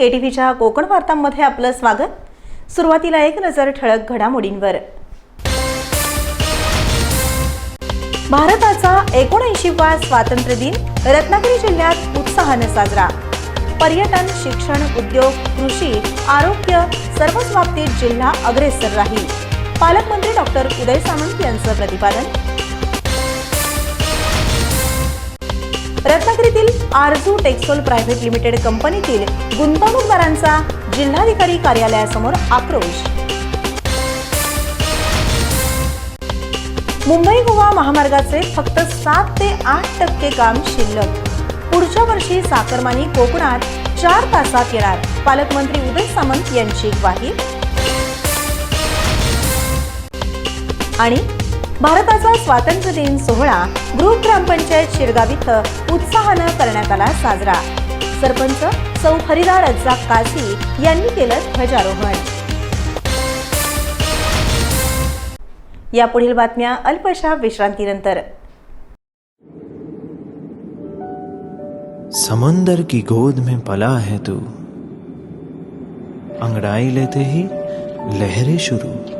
के T व्हीच्या कोकण वार्तांमध्ये आपलं स्वागत. सुरुवातीला एक नजर ठळक घडामोडींवर. भारताचा एकोणऐंशीवा स्वातंत्र्य दिन रत्नागिरी जिल्ह्यात उत्साहानं साजरा. पर्यटन शिक्षण उद्योग कृषी आरोग्य सर्वच बाबतीत जिल्हा अग्रेसर राहील. पालकमंत्री डॉक्टर उदय सामंत यांचं प्रतिपादन रत्नागिरीतील आरजू टेक्सोल प्रायव्हेट लिमिटेड कंपनीतील गुंतवणूकदारांचा जिल्हाधिकारी कार्यालयासमोर आक्रोश. मुंबई गोवा महामार्गाचे फक्त सात ते आठ टक्के काम शिल्लक. पुढच्या वर्षी साखरमानी कोकणात चार तासात येणार पालकमंत्री उदय सामंत यांची ग्वाही. आणि भारताचा स्वातंत्र्य दिन सोहळा ग्रुप ग्रामपंचायत शिरगाव इथं उत्साहानं करण्यात आला साजरा. सरपंच सौ फरीदा रज्जाक काझी यांनी केलं ध्वजारोहण. यापुढील बातम्या अल्पशा विश्रांतीनंतर. समंदर की गोद में पला है तू. अंगड़ाई लेते ही लहरें शुरू.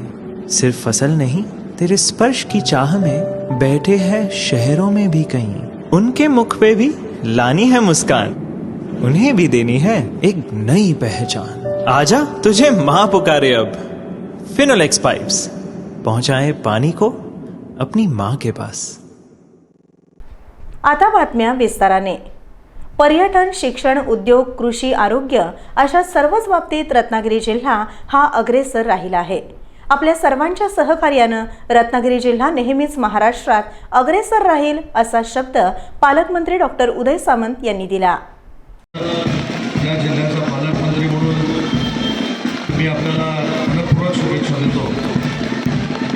सिर्फ फसल नहीं तेरे स्पर्श की चाह में बैठे हैं शहरों में भी कहीं। उनके मुख पे भी लानी है मुस्कान। उन्हें भी देनी है एक नई पहचान। आजा तुझे माँ पुकारे अब। फिनोलेक्स पाइप्स पहुंचाए पानी को अपनी माँ के पास। आता बातम्या विस्ताराने। पर्यटन शिक्षण उद्योग कृषी आरोग्य अशा सर्वच बाबतीत रत्नागिरी जिल्हा हा अग्रेसर राहिला आहे. आपल्या सर्वांच्या सहकार्यानं रत्नागिरी जिल्हा नेहमीच महाराष्ट्रात अग्रेसर राहील असा शब्द पालकमंत्री डॉक्टर उदय सामंत यांनी दिला. या जिल्ह्याचा पालकमंत्री म्हणून मी आपल्याला मनपूर्वक शुभेच्छा देतो.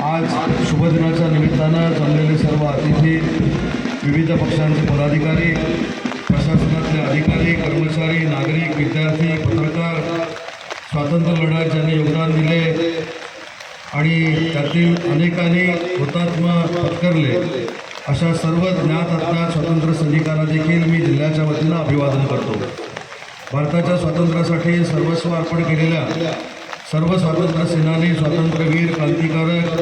आज शुभदिनाच्या निमित्तानं जमलेले सर्व अतिथी विविध पक्षांचे पदाधिकारी प्रशासनातले अधिकारी कर्मचारी नागरिक विद्यार्थी पत्रकार स्वातंत्र्य लढ्यात ज्यांनी योगदान दिले आणि त्यातील अनेकांनी हुतात्मा पत्करले. अशा सर्व ज्ञात आत्ता स्वातंत्र्य सैनिकांना देखील मी जिल्ह्याच्या वतीनं अभिवादन करतो. भारताच्या स्वातंत्र्यासाठी सर्वस्व अर्पण केलेल्या सर्व स्वातंत्र्य सेनानी स्वातंत्र्यवीर क्रांतिकारक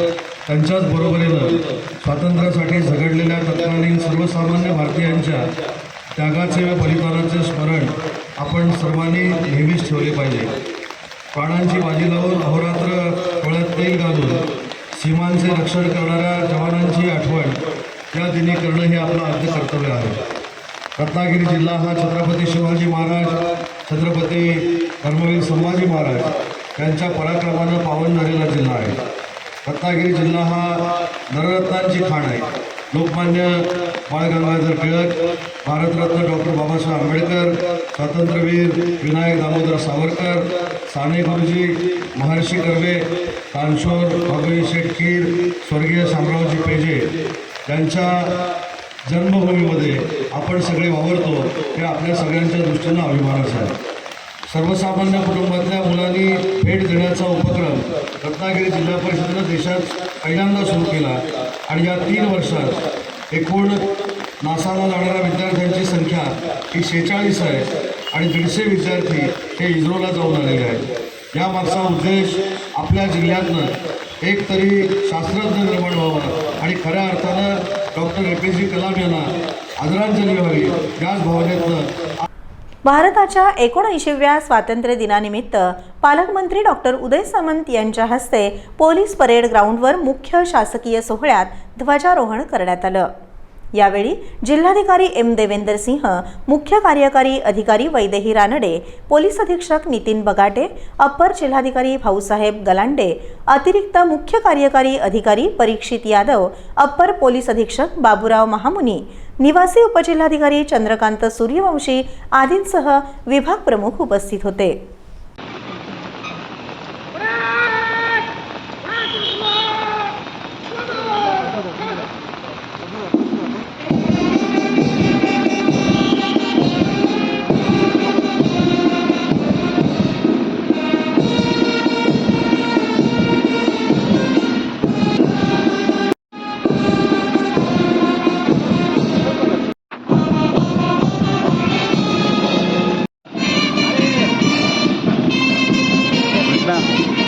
त्यांच्याच बरोबरीनं स्वातंत्र्यासाठी झगडलेल्या तत्कालीन सर्वसामान्य भारतीयांच्या त्यागाचे व बलिदानाचे स्मरण आपण सर्वांनी नेहमीच ठेवले पाहिजे. प्राणांची बाजी लावून अहोरात्र पळत तेल घालून सीमांचे रक्षण करणाऱ्या जवानांची आठवण या दिनी करणं हे आपलं आद्य कर्तव्य आहे. रत्नागिरी जिल्हा हा छत्रपती शिवाजी महाराज छत्रपती धर्मवीर संभाजी महाराज यांच्या पराक्रमानं पावन झालेला जिल्हा आहे. रत्नागिरी जिल्हा हा नररत्नांची खाण आहे. लोकमान्य बाळ गंगाधर टिळक भारतरत्न डॉक्टर बाबासाहेब आंबेडकर स्वातंत्र्यवीर विनायक दामोदर सावरकर साने गुरुजी महर्षी कर्वे कानशोर भगवी शेठ स्वर्गीय शामरावजी पेजे यांच्या जन्मभूमीमध्ये आपण सगळे वावरतो हे आपल्या सगळ्यांच्या दृष्टीनं अभिमानाचं आहे. सर्वसामान्य कुटुंबातल्या मुलांनी भेट देण्याचा उपक्रम रत्नागिरी जिल्हा परिषदेनं देशात पहिल्यांदा सुरू केला आणि या तीन वर्षात एकूण नासाला जाणाऱ्या विद्यार्थ्यांची संख्या ही शेहेचाळीस आहे आणि दीडशे विद्यार्थी हे इस्रोला जाऊन आलेले आहेत. या मागचा उद्देश आपल्या जिल्ह्यातनं एक तरी शास्त्रज्ञ निर्माण व्हावा आणि खऱ्या अर्थानं doctor A P J Kalam यांना आदरांजली व्हावी. याच भावनेतनं भारताच्या एकोणऐंशीव्या स्वातंत्र्य दिनानिमित्त पालकमंत्री डॉक्टर उदय सामंत यांच्या हस्ते पोलीस परेड ग्राउंडवर मुख्य शासकीय सोहळ्यात ध्वजारोहण करण्यात आलं. यावेळी जिल्हाधिकारी एम देवेंदर सिंह मुख्य कार्यकारी अधिकारी वैदेही रानडे पोलीस अधीक्षक नितीन बगाटे अप्पर जिल्हाधिकारी भाऊसाहेब गलांडे अतिरिक्त मुख्य कार्यकारी अधिकारी परीक्षित यादव अप्पर पोलीस अधीक्षक बाबूराव महामुनी निवासी उपजिल्हाधिकारी चंद्रकांत सूर्यवंशी आदींसह विभाग प्रमुख उपस्थित होते. डॉक्टर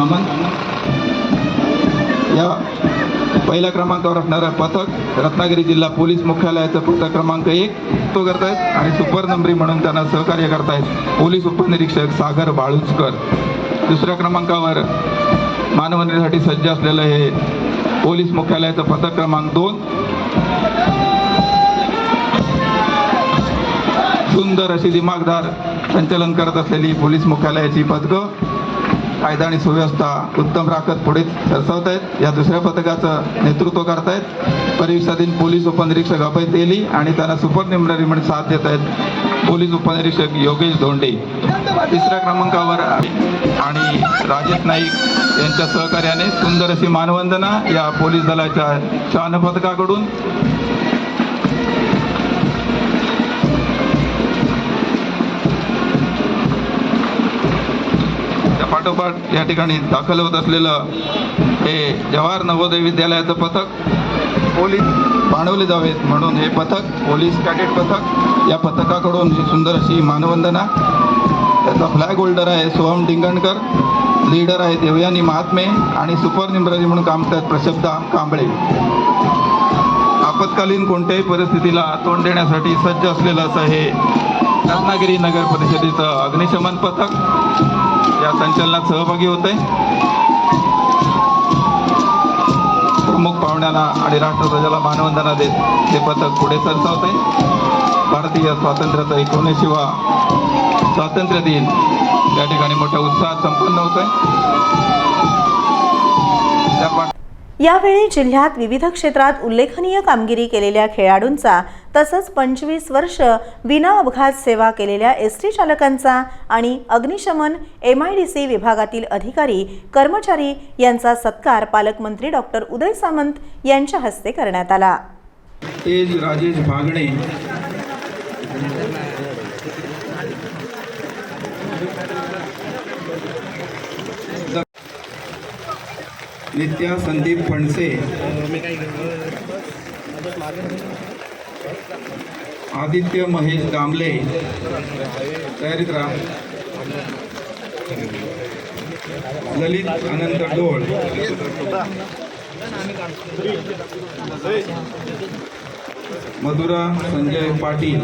सामंत या पहिल्या क्रमांकावर असणारं पथक रत्नागिरी जिल्हा पोलीस मुख्यालयाचं पथक क्रमांक एक. तो करतायत आणि सुपर नंबरी म्हणून त्यांना सहकार्य करतायत. पोलीस उपनिरीक्षक सागर बाळुसकर. दुसऱ्या क्रमांकावर मानवंदनेसाठी सज्ज असलेलं हे पोलीस मुख्यालयाचं पथक क्रमांक दोन. सुंदर अशी दिमागदार संचलन करत असलेली पोलीस मुख्यालयाची पथकं. कायदा आणि सुव्यवस्था उत्तम राखत पुढे सरसावत आहेत या दुसऱ्या पथकाचं नेतृत्व करतायत. परिविसाधीन पोलीस उपनिरीक्षक अभय तेली आणि त्यांना सुपरनिमणारी म्हणून साथ देत आहेत पोलीस उपनिरीक्षक योगेश धोंडे. तिसऱ्या क्रमांकावर आणि राजेश नाईक यांच्या सहकार्याने सुंदर अशी मानवंदना या पोलीस दलाच्या शान पथकाकडून पाठोपाठ या ठिकाणी दाखल होत असलेलं हे जवाहर नवोदय विद्यालयाचं पथक पोलीस पाणवले जावेत म्हणून हे पथक पोलीस कॅडेट पथक या पथकाकडून ही सुंदर अशी मानवंदना त्याचा फ्लॅग होल्डर आहे सोहम डिंगणकर लीडर आहे देवयानी महात्मे आणि सुपर निमराजी म्हणून काम करतात प्रशब्दा कांबळे. आपत्कालीन कोणत्याही परिस्थितीला तोंड देण्यासाठी सज्ज असलेलं असं हे रत्नागिरी नगर परिषदेचं अग्निशमन पथक या संचलनात सहभागी होते प्रमुख पाहुण्यांना आणि राष्ट्रध्वजाला मानवंदना देत ते पथक पुढे सरसावते भारतीय स्वातंत्र्याचा एकोणऐंशीवा स्वातंत्र्य दिन या ठिकाणी मोठ्या उत्साहात संपन्न होत आहे त्या यावेळी जिल्ह्यात विविध क्षेत्रात उल्लेखनीय कामगिरी केलेल्या खेळाडूंचा तसंच पंचवीस वर्ष विना अपघात सेवा केलेल्या एस टी चालकांचा आणि अग्निशमन एम आय डी सी विभागातील अधिकारी कर्मचारी यांचा सत्कार पालकमंत्री डॉक्टर उदय सामंत यांच्या हस्ते करण्यात आला. तेज राजेश भागणे नित्या संदीप फणसे. आदित्य महेश दामले. तयारीत राहा. ललित अनंत डोळ. मधुरा संजय पाटील.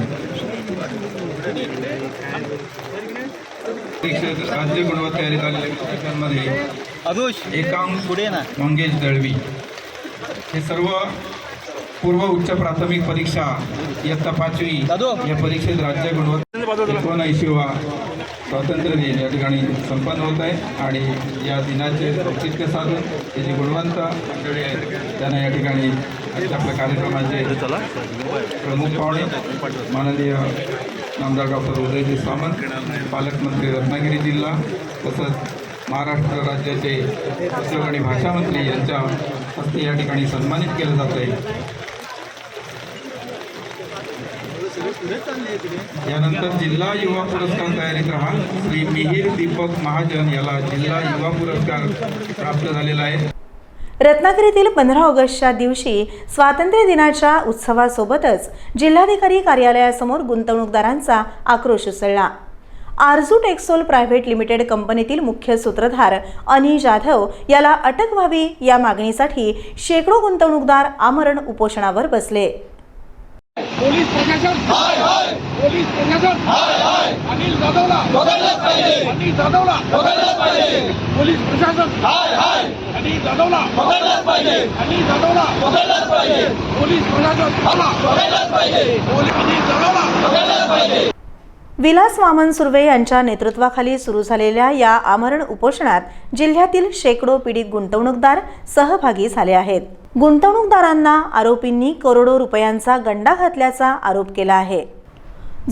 राज्य गुणवत्ता एकांश पुढे ना. मंगेश दळवी. हे सर्व पूर्व उच्च प्राथमिक परीक्षा इयत्ता पाचवी या परीक्षेत राज्य गुणवत्ता एकोणऐंशीवा स्वातंत्र्य दिन या ठिकाणी संपन्न होत आहे. आणि या दिनाचे औचित्य साधून जे गुणवंत मंडळी आहेत त्यांना या ठिकाणी आपल्या कार्यक्रमाचे प्रमुख पाहुणे माननीय आमदार डॉक्टर उदयजी सामंत पालकमंत्री रत्नागिरी जिल्हा तसंच महाराष्ट्र राज्याचे उद्योग आणि भाषा मंत्री यांच्या हस्ते या ठिकाणी सन्मानित केलं जात आहे यानंतर जिल्हा युवा पुरस्कार तयारीत राहा. श्री मिहिर दीपक महाजन याला जिल्हा युवा पुरस्कार प्राप्त झालेला आहे. रत्नागिरीतील पंधरा ऑगस्टच्या दिवशी स्वातंत्र्य दिनाच्या उत्सवासोबतच जिल्हाधिकारी कार्यालयासमोर गुंतवणूकदारांचा आक्रोश उसळला. आरजू टेक्सोल प्रायव्हेट लिमिटेड कंपनीतील मुख्य सूत्रधार अनिल जाधव याला अटक व्हावी या मागणीसाठी शेकडो गुंतवणूकदार आमरण उपोषणावर बसले. पोलीस प्रशासन हाय हाय! पोलीस प्रशासन हाय हाय अनिल जाधवला. बदललंच पाहिजे. अनिल जाधवला. बदललंच पाहिजे. पोलीस प्रशासन. हाय हाय. अनिल जाधवला. बदललंच पाहिजे. अनिल जाधवला. बदललंच पाहिजे. पोलीस प्रशासन. हाला बदललंच पाहिजे. पोलीस अनिल जाधवला. बदललंच पाहिजे. विलास वामन सुर्वे यांच्या नेतृत्वाखाली सुरू झालेल्या या आमरण उपोषणात जिल्ह्यातील शेकडो पीडित गुंतवणूकदार सहभागी झाले आहेत. गुंतवणूकदारांना आरोपींनी करोडो रुपयांचा गंडा घातल्याचा आरोप केला आहे.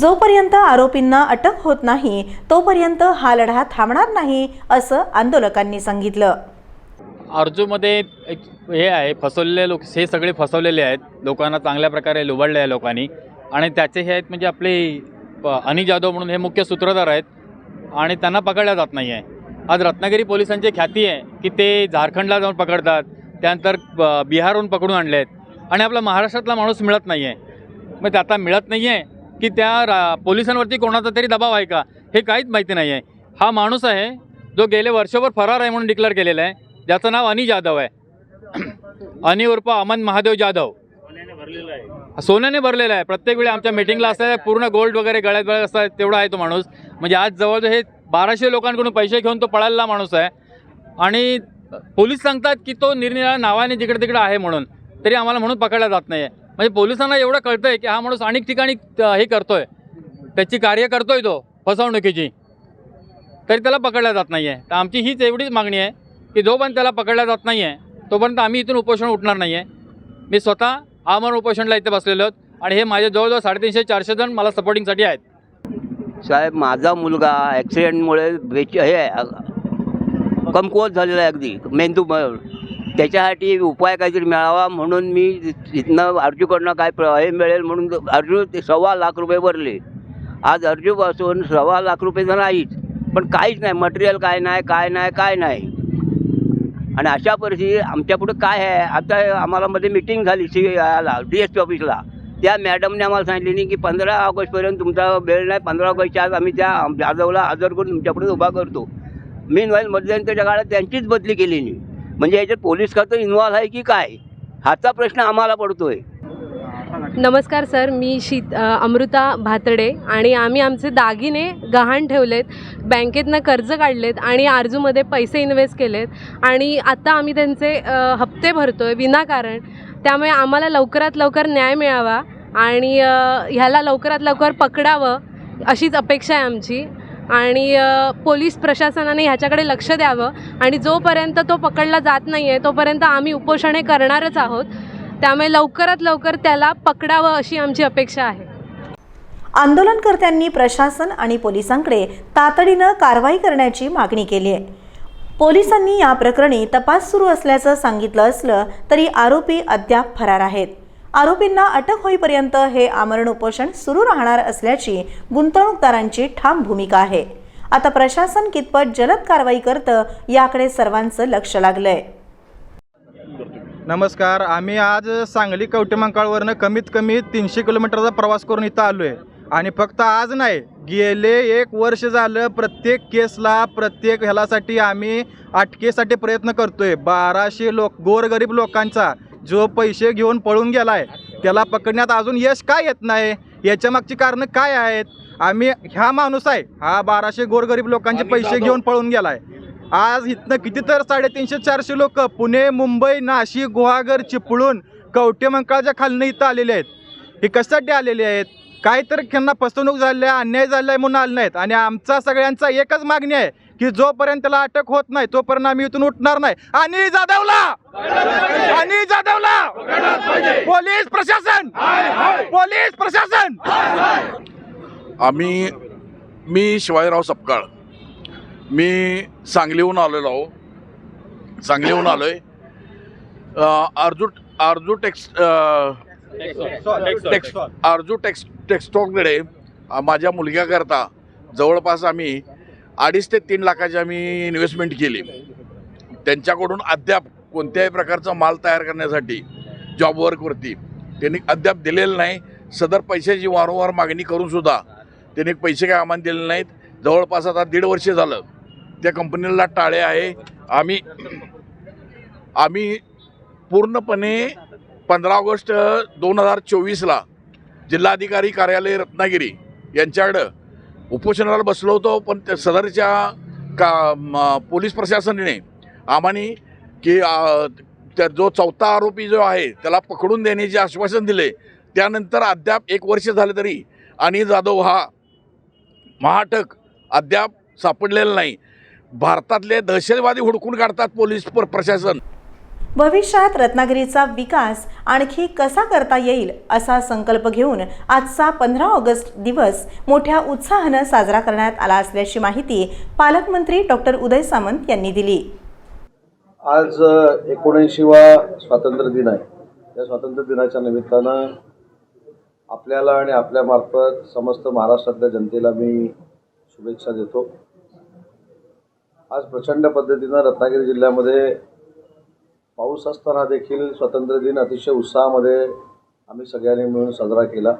जोपर्यंत आरोपींना अटक होत नाही तोपर्यंत हा लढा थांबणार नाही असं आंदोलकांनी सांगितलं. अर्जूमध्ये एक हे आहे फसवलेले लोक हे सगळे फसवलेले आहेत. लोकांना चांगल्या प्रकारे लुबडले आहे लोकांनी. आणि त्याचे हे आहेत म्हणजे आपले अनिल जाधव म्हणून हे मुख्य सूत्रधार आहेत. आणि त्यांना पकडल्या जात नाही आहे आज रत्नागिरी पोलिसांची ख्याती आहे की ते झारखंडला जाऊन पकडतात. त्यानंतर बिहारहून पकडून आणले आहेत आणि आपला महाराष्ट्रातला माणूस मिळत नाही आहे मग ते आता मिळत नाही आहे की त्या रा पोलिसांवरती कोणाचा तरी दबाव आहे का? हे काहीच माहिती नाही आहे हा माणूस आहे जो गेले वर्षभर फरार आहे म्हणून डिक्लेअर केलेला आहे. ज्याचं नाव अनी जाधव आहे. अनी उर्फ अमन महादेव जाधव. सोन्याने भरलेला आहे. प्रत्येक वेळी आमच्या मीटिंगला असं पूर्ण गोल्ड वगैरे गळ्यात गळ्यात असतात तेवढा आहे तो माणूस. म्हणजे आज जवळजवळ हे बाराशे लोकांकडून पैसे घेऊन तो पळालेला माणूस आहे. आणि पोलीस सांगतात की तो निरनिराळ्या नावाने जिकडे तिकडे आहे म्हणून. तरी आम्हाला म्हणून पकडला जात नाही आहे म्हणजे पोलिसांना एवढं कळतं आहे की हा माणूस अनेक ठिकाणी हे करतोय. त्याची कार्य करतोय तो फसवणुकीची. तरी त्याला पकडला जात नाही आहे तर आमची हीच एवढीच मागणी आहे की जोपर्यंत त्याला पकडला जात नाही आहे तोपर्यंत आम्ही इथून उपोषण उठणार नाही आहे मी स्वतः आमरण उपोषणला इथे बसलेलो आहोत आणि हे माझे जवळजवळ साडेतीनशे चारशे जण मला सपोर्टिंगसाठी आहेत. साहेब माझा मुलगा ॲक्सिडेंटमुळे बेच हे आहे, कमकुवत झालेला आहे अगदी मेंदू त्याच्यासाठी उपाय काहीतरी मिळावा म्हणून मी इथनं अर्जूकडनं काय हे मिळेल म्हणून अर्जू ते सव्वा लाख रुपये भरले. आज अर्जूपासून सव्वा लाख रुपये तर नाहीच पण काहीच नाही. मटेरियल काय नाही काय नाही काय नाही. आणि अशा परिस्थितीत आमच्या पुढे काय आहे? आता आम्हाला मध्ये मिटिंग झाली सी याला डी एस पी ऑफिसला त्या मॅडमने आम्हाला सांगितले नाही की पंधरा ऑगस्टपर्यंत तुमचा वेळ नाही. पंधरा ऑगस्टच्या आज आम्ही त्या जाधवला हजर करून तुमच्यापुढे उभा करतो. मेन व्हाईल मध्यंतरच्या काळात त्यांचीच बदली केली नाही म्हणजे याच्यात पोलीस खातं इन्व्हॉल्व आहे की काय? हाचा प्रश्न आम्हाला पडतोय. नमस्कार सर मी शीत अमृता भातडे आणि आम्ही आमचे दागिने गहाण ठेवलेत बँकेतनं कर्ज काढलेत आणि आरजूमध्ये पैसे इन्व्हेस्ट केलेत. आणि आत्ता आम्ही त्यांचे हप्ते भरतो आहे विनाकारण. त्यामुळे आम्हाला लवकरात लवकर न्याय मिळावा आणि ह्याला लवकरात लवकर पकडावं अशीच अपेक्षा आहे आमची. आणि पोलीस प्रशासनाने ह्याच्याकडे लक्ष द्यावं. आणि जोपर्यंत तो पकडला जात नाही आहे तोपर्यंत आम्ही उपोषणे करणारच आहोत. त्यामुळे लवकरात लवकर त्याला पकडावं अशी आमची अपेक्षा आहे. आंदोलनकर्त्यांनी प्रशासन आणि पोलिसांकडे तातडीनं कारवाई करण्याची मागणी केली आहे. पोलिसांनी या प्रकरणी तपास सुरू असल्याचं सांगितलं असलं तरी आरोपी अद्याप फरार आहेत. आरोपींना अटक होईपर्यंत हे आमरण उपोषण सुरू राहणार असल्याची गुंतवणूकदारांची ठाम भूमिका आहे. आता प्रशासन कितपत जलद कारवाई करतं याकडे सर्वांचं लक्ष लागलंय. नमस्कार आम्ही आज सांगली कवटेमंकाळवरनं कमीत कमी तीनशे किलोमीटरचा प्रवास करून इथं आलो आहे आणि फक्त आज नाही गेले एक वर्ष झालं प्रत्येक केसला प्रत्येक ह्यालासाठी आम्ही अटकेसाठी प्रयत्न करतोय. बाराशे लोक गोरगरीब लोकांचा. जो पैसे घेऊन पळून गेलाय त्याला पकडण्यात अजून यश काय येत नाही? याच्या मागची कारणं काय आहेत? आम्ही ह्या माणूस आहे हा बाराशे गोरगरीब लोकांचे पैसे घेऊन पळून गेलाय. आज इथनं किती तर साडेतीनशे चारशे लोक पुणे मुंबई नाशिक गुहागर चिपळूण कवटेमंकाळच्या खालनं इथं आलेले आहेत. हे कशासाठी आलेले आहेत? काहीतरी त्यांना फसवणूक झाली आहे अन्याय झाला आहे म्हणून आले नाहीत. आणि आमचा सगळ्यांचा एकच मागणी आहे की जोपर्यंत त्याला अटक होत नाही तोपर्यंत आम्ही इथून उठणार नाही. आणि जाधवला! आणि जाधवला! पोलीस प्रशासन! पोलीस प्रशासन! आम्ही मी शिवाजीराव सपकाळ. मी सांगलीहून आलेलो आहो. सांगलीहून आलो आहे Arju Arju Tex Tex Arju Tex टेक्स्टॉककडे माझ्या मुलग्याकरता जवळपास आम्ही अडीच ते तीन लाखाची आम्ही इन्व्हेस्टमेंट केली. त्यांच्याकडून अद्याप कोणत्याही प्रकारचा माल तयार करण्यासाठी जॉब वर्कवरती त्यांनी अद्याप दिलेलं नाही. सदर पैशाची वारंवार मागणी करूनसुद्धा त्यांनी पैसे काय आम्हाला दिले नाहीत. जवळपास आता दीड वर्ष झालं. त्या कंपनीला टाळे आहे. आम्ही आम्ही पूर्णपणे पंधरा ऑगस्ट दोन हजार चोवीसला जिल्हाधिकारी कार्यालय रत्नागिरी यांच्याकडं उपोषणाला बसलो होतो पण त्या सदरच्या का पोलीस प्रशासनाने आम्हाने की त्या जो चौथा आरोपी जो आहे त्याला पकडून देण्याचे आश्वासन दिले. त्यानंतर अद्याप एक वर्ष झालं तरी आणि जाधव हा महाटक अद्याप सापडलेला नाही. भारतातले दहशतवादी हुडकून काढतात पोलीस प्र- प्रशासन. भविष्यात रत्नागिरीचा विकास आणखी कसा करता येईल असा संकल्प घेऊन आजचा पंधरा ऑगस्ट दिवस मोठ्या उत्साहानं साजरा करण्यात आला असल्याची माहिती पालकमंत्री डॉक्टर उदय सामंत यांनी दिली. आज एकोणऐंशीवा स्वातंत्र्य दिन आहे. या स्वातंत्र्य दिनाच्या निमित्तानं आपल्याला आणि आपल्यामार्फत समस्त महाराष्ट्रातल्या जनतेला मी शुभेच्छा देतो. आज प्रचंड पद्धतीनं रत्नागिरी जिल्ह्यामध्ये पाऊस असताना देखील स्वातंत्र्य दिन अतिशय उत्साहामध्ये आम्ही सगळ्यांनी मिळून साजरा केला.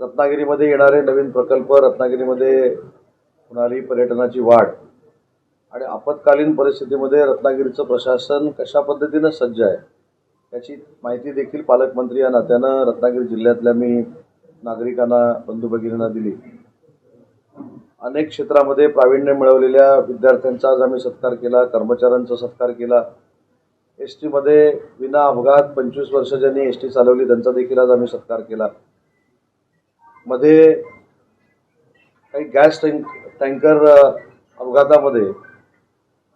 रत्नागिरीमध्ये येणारे नवीन प्रकल्प रत्नागिरीमध्ये होणारी पर्यटनाची वाढ आणि आपत्कालीन परिस्थितीमध्ये रत्नागिरीचं प्रशासन कशा पद्धतीनं सज्ज आहे याची माहिती देखील पालकमंत्री या नात्यानं रत्नागिरी जिल्ह्यातल्या मी नागरिकांना बंधू भगिनींना दिली. अनेक क्षेत्रामध्ये प्रावीण्य मिळवलेल्या विद्यार्थ्यांचा आज आम्ही सत्कार केला कर्मचाऱ्यांचा सत्कार केला. एस टीमध्ये विना अपघात पंचवीस वर्ष ज्यांनी एस टी चालवली त्यांचा देखील आज आम्ही सत्कार केला. मध्ये काही गॅस टँक टँकर अपघातामध्ये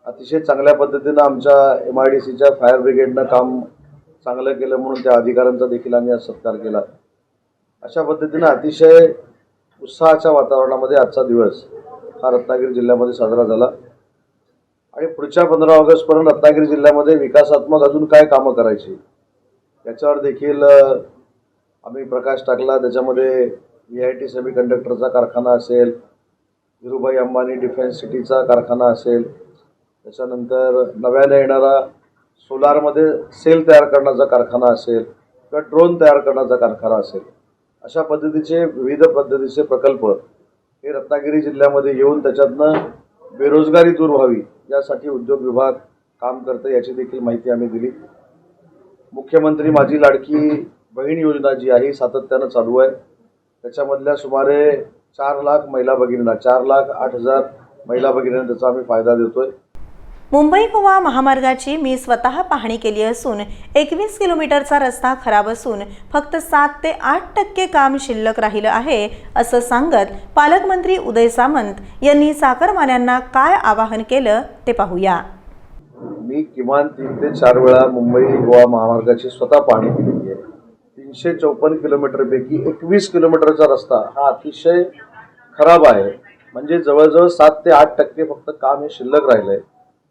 अतिशय चांगल्या पद्धतीनं आमच्या एम आय डी सीच्या फायर ब्रिगेडनं काम चांगलं केलं म्हणून त्या अधिकाऱ्यांचा देखील आम्ही आज सत्कार केला. अशा पद्धतीनं अतिशय उत्साहाच्या वातावरणामध्ये आजचा दिवस हा रत्नागिरी जिल्ह्यामध्ये साजरा झाला. आणि पुढच्या पंधरा ऑगस्टपर्यंत रत्नागिरी जिल्ह्यामध्ये विकासात्मक अजून काय कामं करायची? याच्यावर देखील आम्ही प्रकाश टाकला. त्याच्यामध्ये व्ही आय टी सेमी कंडक्टरचा कारखाना असेल धीरूभाई अंबानी डिफेन्स सिटीचा कारखाना असेल त्याच्यानंतर नव्याने येणारा सोलारमध्ये सेल तयार करण्याचा कारखाना असेल किंवा ड्रोन तयार करण्याचा कारखाना असेल अशा पद्धतीचे विविध पद्धतीचे प्रकल्प हे रत्नागिरी जिल्ह्यामध्ये येऊन त्याच्यातनं बेरोजगारी दूर व्हावी यासाठी उद्योग विभाग काम करतं याची देखील माहिती आम्ही दिली. मुख्यमंत्री माझी लाडकी बहीण योजना जी आहे ही सातत्यानं चालू आहे. त्याच्यामधल्या सुमारे चार लाख महिला भगिनींना चार लाख आठ हजार महिला भगिनींना त्याचा आम्ही फायदा देतोय. मुंबई गोवा महामार्गाची मी स्वतः पाहणी केली असून एकवीस किलोमीटरचा रस्ता खराब असून फक्त सात ते आठ टक्के काम शिल्लक राहिलं आहे असं सांगत पालकमंत्री उदय सामंत यांनी साखरमान्यांना काय आवाहन केलं ते पाहूया. मी किमान तीन ते चार वेळा मुंबई गोवा महामार्गाची स्वतः पाहणी केलेली आहे. तीनशे चौपन्न किलोमीटरपैकी एकवीस किलोमीटरचा रस्ता हा अतिशय खराब आहे. म्हणजे जवळजवळ सात ते आठ टक्के फक्त काम हे शिल्लक राहिलं आहे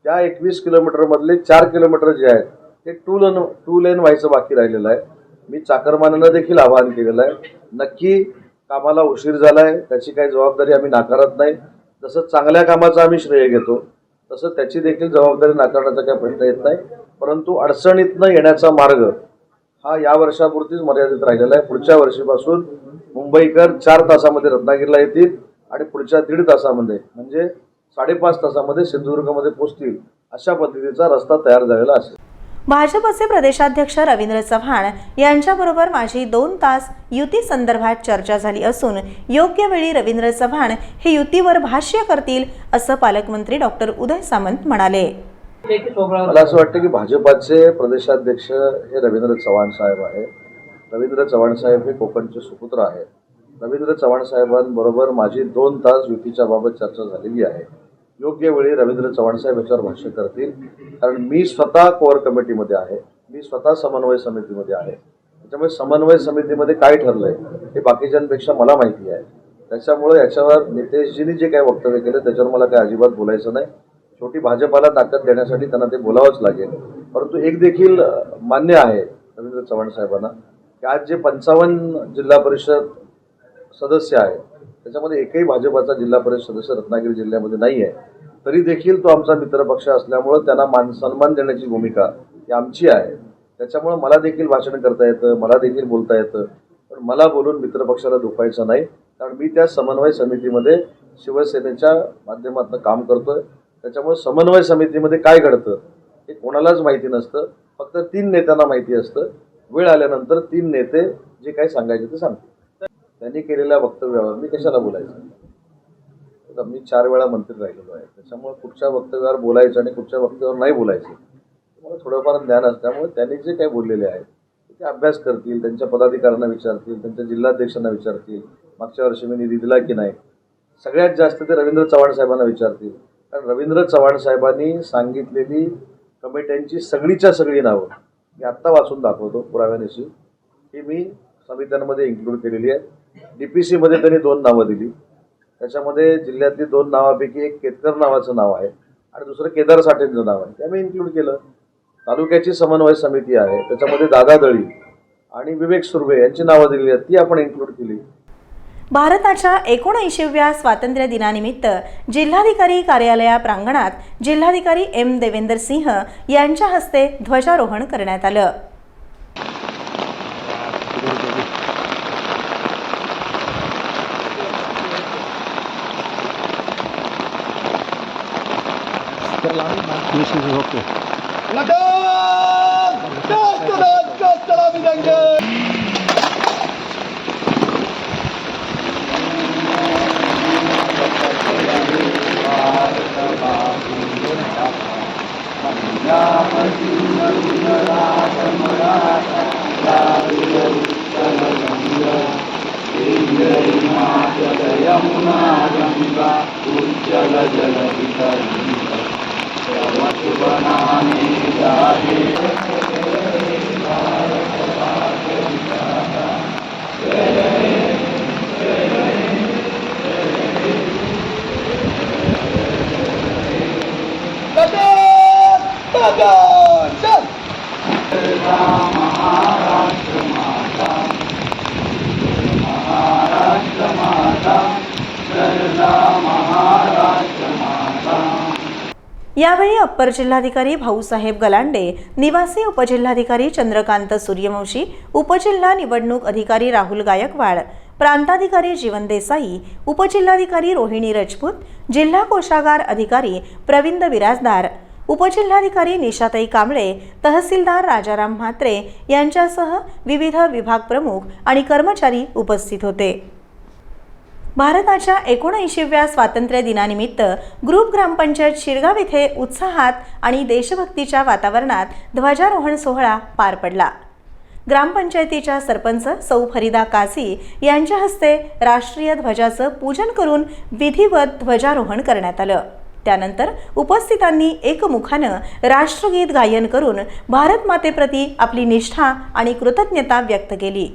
त्या एकवीस किलोमीटरमधले चार किलोमीटर जे आहेत ते टू लेन टू लेन व्हायचं बाकी राहिलेलं आहे. मी चाकरमान्यांना देखील आवाहन केलेलं आहे. नक्की कामाला उशीर झाला आहे त्याची काही जबाबदारी आम्ही नाकारत नाही. जसं चांगल्या कामाचं आम्ही श्रेय घेतो तसं त्याची देखील जबाबदारी नाकारण्याचा काही प्रश्न येत नाही. परंतु अडचणीतनं येण्याचा मार्ग हा या वर्षापुरतीच मर्यादित राहिलेला आहे. पुढच्या वर्षीपासून मुंबईकर चार तासामध्ये रत्नागिरीला येतील आणि पुढच्या दीड तासामध्ये म्हणजे साडेपाच तासामध्ये सिंधुदुर्गमध्ये पोहोचतील अशा पद्धतीचा रस्ता तयार झालेला असेल. भाजपचे प्रदेशाध्यक्ष रवींद्र चव्हाण यांच्याबरोबर माझी दोन तास युती संदर्भात चर्चा झाली असून योग्य वेळी रवींद्र चव्हाण हे युतीवर भाष्य करतील असं पालकमंत्री डॉक्टर उदय सामंत म्हणाले. मला असं वाटतं की भाजपाचे प्रदेशाध्यक्ष हे रवींद्र चव्हाण साहेब आहे रवींद्र चव्हाण साहेब हे कोकणचे सुपुत्र आहेत. रवींद्र चव्हाण साहेबांबरोबर माझी दोन तास युतीच्या बाबत चर्चा झालेली आहे. योग्य वेळी रवींद्र चव्हाण साहेब याच्यावर भाष्य करतील. कारण मी स्वतः कोअर कमिटीमध्ये आहे. मी स्वतः समन्वय समितीमध्ये आहे. त्याच्यामुळे समन्वय समितीमध्ये काय ठरलंय हे बाकीच्यांपेक्षा मला माहिती आहे. त्याच्यामुळे याच्यावर नितेशजींनी जे काही वक्तव्य केलं त्याच्यावर मला काही अजिबात बोलायचं नाही. शेवटी भाजपाला ताकद देण्यासाठी त्यांना ते बोलावंच लागेल. परंतु एक देखील मान्य आहे रवींद्र चव्हाण साहेबांना की आज जे पंचावन्न जिल्हा परिषद सदस्य आहेत. त्याच्यामध्ये एकही भाजपाचा जिल्हा परिषद सदस्य रत्नागिरी जिल्ह्यामध्ये नाही आहे तरी देखील तो आमचा मित्रपक्ष असल्यामुळं त्यांना मान सन्मान देण्याची भूमिका ही आमची आहे. त्याच्यामुळं मला देखील भाषण करता येतं मला देखील बोलता येतं. पण मला बोलून मित्रपक्षाला दुखायचं नाही. कारण मी त्या समन्वय समितीमध्ये शिवसेनेच्या माध्यमातून काम करतोय. त्याच्यामुळे समन्वय समितीमध्ये काय घडतं हे कोणालाच माहिती नसतं. फक्त तीन नेत्यांना माहिती असतं. वेळ आल्यानंतर तीन नेते जे काही सांगायचे ते सांगतात त्यांनी केलेल्या वक्तव्यावर मी कशाला बोलायचं? मी चार वेळा मंत्री राहिलेलो आहे. त्याच्यामुळे कुठच्या वक्तव्यावर बोलायचं आणि कुठच्या वक्तव्यावर नाही बोलायचं मला थोडंफार ज्ञान असल्यामुळे त्यांनी जे काही बोललेले आहेत ते अभ्यास करतील त्यांच्या पदाधिकाऱ्यांना विचारतील त्यांच्या जिल्हाध्यक्षांना विचारतील मागच्या वर्षी मी निधी दिला की नाही? सगळ्यात जास्त ते रवींद्र चव्हाण साहेबांना विचारतील. कारण रवींद्र चव्हाण साहेबांनी सांगितलेली कमिट्यांची सगळीच्या सगळी नावं मी आत्ता वाचून दाखवतो पुराव्यानिशी ही मी समित्यांमध्ये इन्क्लूड केलेली आहे डीपीसी मध्ये त्यांनी दोन नावं दिली. त्याच्यामध्ये जिल्ह्यातली दोन नावापैकी एक केतकर नावाचं नाव आहे आणि दुसरं केदार साठेंचं नाव आहे. ते आम्ही इन्क्लूड केलं. तालुक्याची समन्वय समिती आहे. त्याच्यामध्ये दादा दळी आणि विवेक सुर्वे यांची नावं दिली आहेत. ती आपण इन्क्लूड केली. भारताच्या एकोणऐंशीव्या स्वातंत्र्य दिनानिमित्त जिल्हाधिकारी कार्यालया प्रांगणात जिल्हाधिकारी एम देवेंदर सिंह यांच्या हस्ते ध्वजारोहण करण्यात आलं. konuşması yoktu. Lakan! Kastadan kastadan bir denge! यावेळी अप्पर जिल्हाधिकारी भाऊसाहेब गलांडे निवासी उपजिल्हाधिकारी चंद्रकांत सूर्यवंशी उपजिल्हा निवडणूक अधिकारी राहुल गायकवाड प्रांताधिकारी जीवन देसाई उपजिल्हाधिकारी रोहिणी राजपूत जिल्हा कोषागार अधिकारी प्रविंद बिराजदार उपजिल्हाधिकारी निशाताई कांबळे तहसीलदार राजाराम म्हात्रे यांच्यासह विविध विभाग प्रमुख आणि कर्मचारी उपस्थित होते. भारताच्या एकोणऐंशीव्या स्वातंत्र्य दिनानिमित्त ग्रुप ग्रामपंचायत शिरगाव येथे उत्साहात आणि देशभक्तीच्या वातावरणात ध्वजारोहण सोहळा पार पडला. ग्रामपंचायतीच्या सरपंच सौ फरीदा कासी यांच्या हस्ते राष्ट्रीय ध्वजाचं पूजन करून विधिवत ध्वजारोहण करण्यात आलं. त्यानंतर उपस्थितांनी एकमुखानं राष्ट्रगीत गायन करून भारत मातेप्रती आपली निष्ठा आणि कृतज्ञता व्यक्त केली.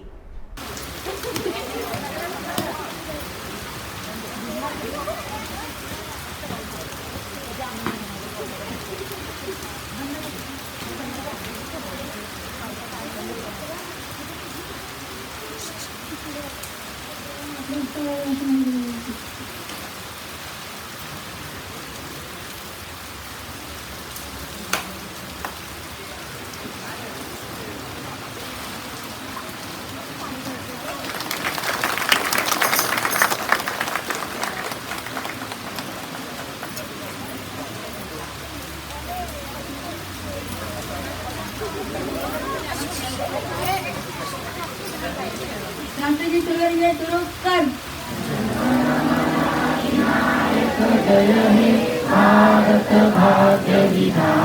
Thank you.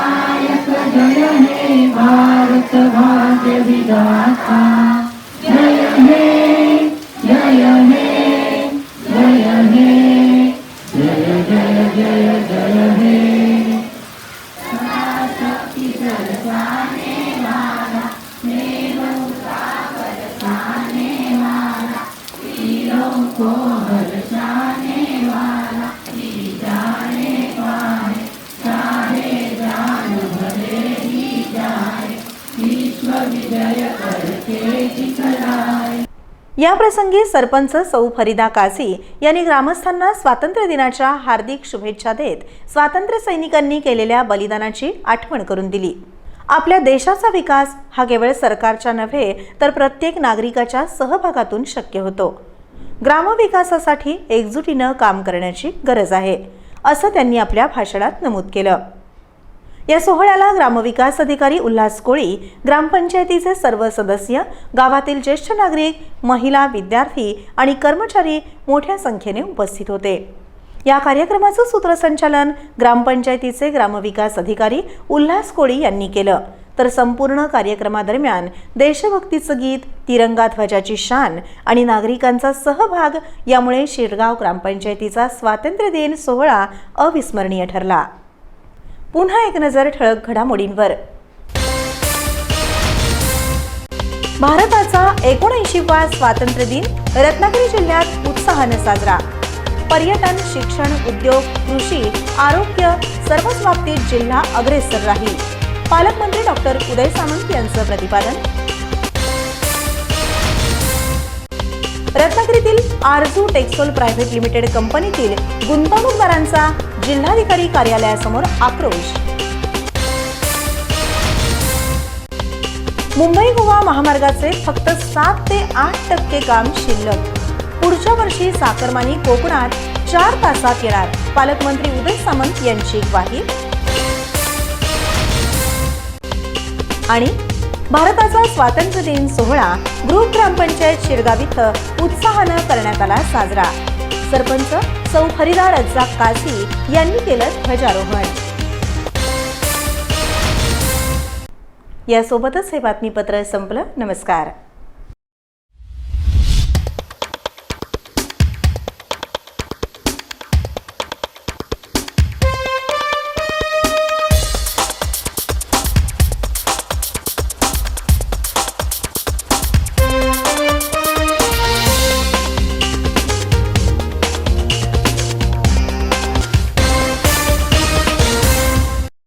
नायक जय हे भारत भाग्य विधाता जय हे जय हे जय हे जय जय जय जय हे वाला जाने वाला या प्रसंगी सरपंच सौ फरीदा काझी यांनी ग्रामस्थांना स्वातंत्र्य दिनाच्या हार्दिक शुभेच्छा देत स्वातंत्र्य सैनिकांनी केलेल्या बलिदानाची आठवण करून दिली. आपल्या देशाचा विकास हा केवळ सरकारच्या नव्हे तर प्रत्येक नागरिकाच्या सहभागातून शक्य होतो. ग्रामविकासासाठी एकजुटीनं काम करण्याची गरज आहे असं त्यांनी आपल्या भाषणात नमूद केलं. या सोहळ्याला ग्रामविकास अधिकारी उल्हास कोळी ग्रामपंचायतीचे सर्व सदस्य गावातील ज्येष्ठ नागरिक महिला विद्यार्थी आणि कर्मचारी मोठ्या संख्येने उपस्थित होते. या कार्यक्रमाचं सूत्रसंचालन ग्रामपंचायतीचे ग्रामविकास अधिकारी उल्हास कोळी यांनी केलं. तर संपूर्ण कार्यक्रमादरम्यान देशभक्तीचं गीत तिरंगा ध्वजाची शान आणि नागरिकांचा सहभाग यामुळे शिरगाव ग्रामपंचायतीचा स्वातंत्र्य दिन सोहळा अविस्मरणीय ठरला. पुन्हा एक नजर ठळक घडामोडींवर. भारताचा एकोणऐंशीवा स्वातंत्र्य दिन रत्नागिरी जिल्ह्यात उत्साहानं साजरा. पर्यटन शिक्षण उद्योग कृषी आरोग्य सर्वच बाबतीत जिल्हा अग्रेसर राहील. पालकमंत्री डॉक्टर उदय सामंत यांचं प्रतिपादन रत्नागिरीतील आरजू टेक्सोल प्रायव्हेट लिमिटेड कंपनीतील गुंतवणूकदारांचा जिल्हाधिकारी कार्यालयासमोर आक्रोश. मुंबई गोवा महामार्गाचे फक्त सात ते आठ टक्के काम शिल्लक. पुढच्या वर्षी साखरमानी कोकणात चार तासात येणार पालकमंत्री उदय सामंत यांची ग्वाही. आणि भारताचा स्वातंत्र्य दिन सोहळा ग्रुप ग्रामपंचायत शिरगाव इथं उत्साहानं करण्यात आला साजरा. सरपंच सौ फरीदा रज्जाक काझी यांनी केलं ध्वजारोहण. यासोबतच हे बातमीपत्र संपलं. नमस्कार.